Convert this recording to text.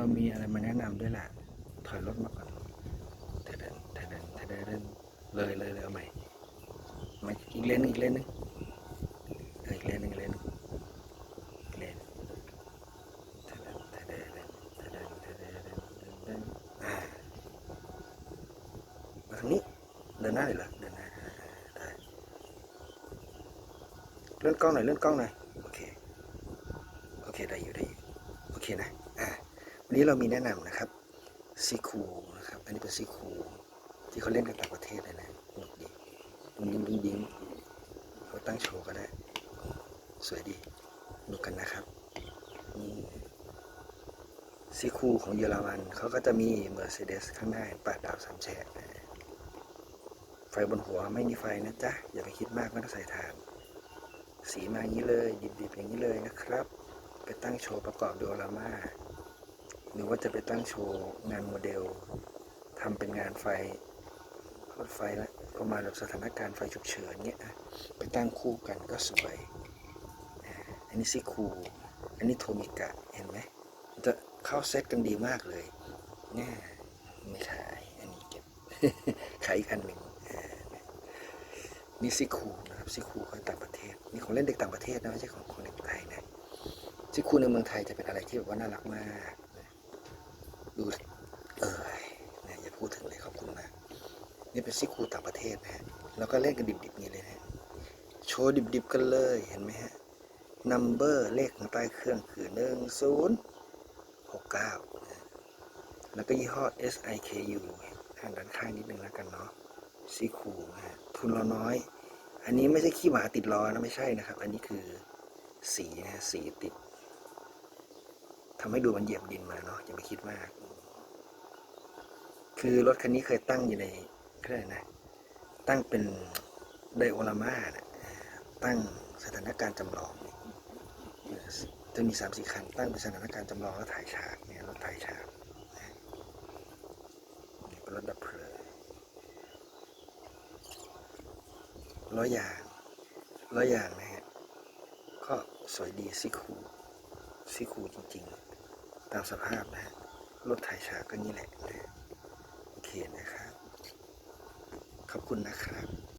เรามีอะไรมาแนะนำด้วยแหละ ถอยรถมาก่อนเทเดนเทเดนเทเดนเลยเลยเลยเอาใหม่มาอีกเลนหนึงอีกเลนหนึงเอออีกเลนหนึงอีกเลนหนึงเลนเทเดนเทเดนเทเดนเทเดนเทเดนอ่ามาทางนี้เดินหน้าเลยเหรอเดินหน้าได้เลื่อนกล้องหน่อยเลื่อนกล้องหน่อยโอเคโอเคได้อยู่ได้อยู่โอเคนะ วันนี้เรามีแนะนำนะครับซีคูนะครับ อันนี้เป็นซีคูที่เขาเล่นกันต่างประเทศเลยนะสนุกดียิงยิงยิงยิงเขาตั้งโชว์ก็ได้ สวยดีดูกันนะครับนี่ซีคูของเยอรมันเขาก็จะมี Mercedes ข้างหน้าแปดดาวสามแฉกไฟบนหัวไม่มีไฟนะจ๊ะ อย่าไปคิดมากไม่ต้องใส่ถ่าน สีมาอย่างนี้เลย ดิบๆอย่างนี้เลยนะครับ ไปตั้งโชว์ประกอบโดราม่า หรือว่าจะไปตั้งโชว์งานโมเดลทำเป็นงานไฟรถไฟละประมาณแบบสถานการณ์ไฟฉุกเฉินเงี้ยไปตั้งคู่กันก็สวย อันนี้ซิคูอันนี้โทมิกะเห็นไหมจะเข้าเซตกันดีมากเลยเนี่ยไม่ขายอันนี้เก็บขายอีกอันหนึ่งอ่านี่ซิคูนะครับซิคูของต่างประเทศนี่ของเล่นเด็กต่างประเทศนะไม่ใช่ของของเด็กไทยนะซิคูในเมืองไทยจะเป็นอะไรที่แบบว่าน่ารักมาก นะดูเออเนี่ยอย่าพูดถึงเลยขอบคุณมากนี่เป็นซิคูต่างประเทศนะฮะแล้วก็เล่นกันดิบๆนี้เลยนะโชว์ดิบๆกันเลยเห็นไหมฮะนัมเบอร์เลขของใต้เครื่องคือหนึ่งศูนย์หกเก้าแล้วก็ยี่ห้อ SIKU ทางด้านข้างนิดนึงแล้วกันเนาะซิคูนะฮะทุนเราน้อย อันนี้ไม่ใช่ขี้หมาติดล้อนะไม่ใช่นะครับ อันนี้คือสีนะฮะสีติดทำให้ดูมันเหยียบดินมาเนาะอย่าไปคิดมาก คือรถคันนี้เคยตั้งอยู่ในเครื่องนะ ตั้งเป็นไดโอรามานะตั้งสถานการณ์จำลอง จะมีสามสี่คัน ตั้งเป็นสถานการณ์จำลองแล้วถ่ายฉากเนี่ยรถถ่ายฉากนี่เป็นรถดับเพลิงล้อยยางล้อยยางนะฮะก็สวยดีซิคูซีคูจริง ๆ ตามสภาพนะรถถ่ายฉากก็นี่แหละนะ นะครับ ขอบคุณนะครับ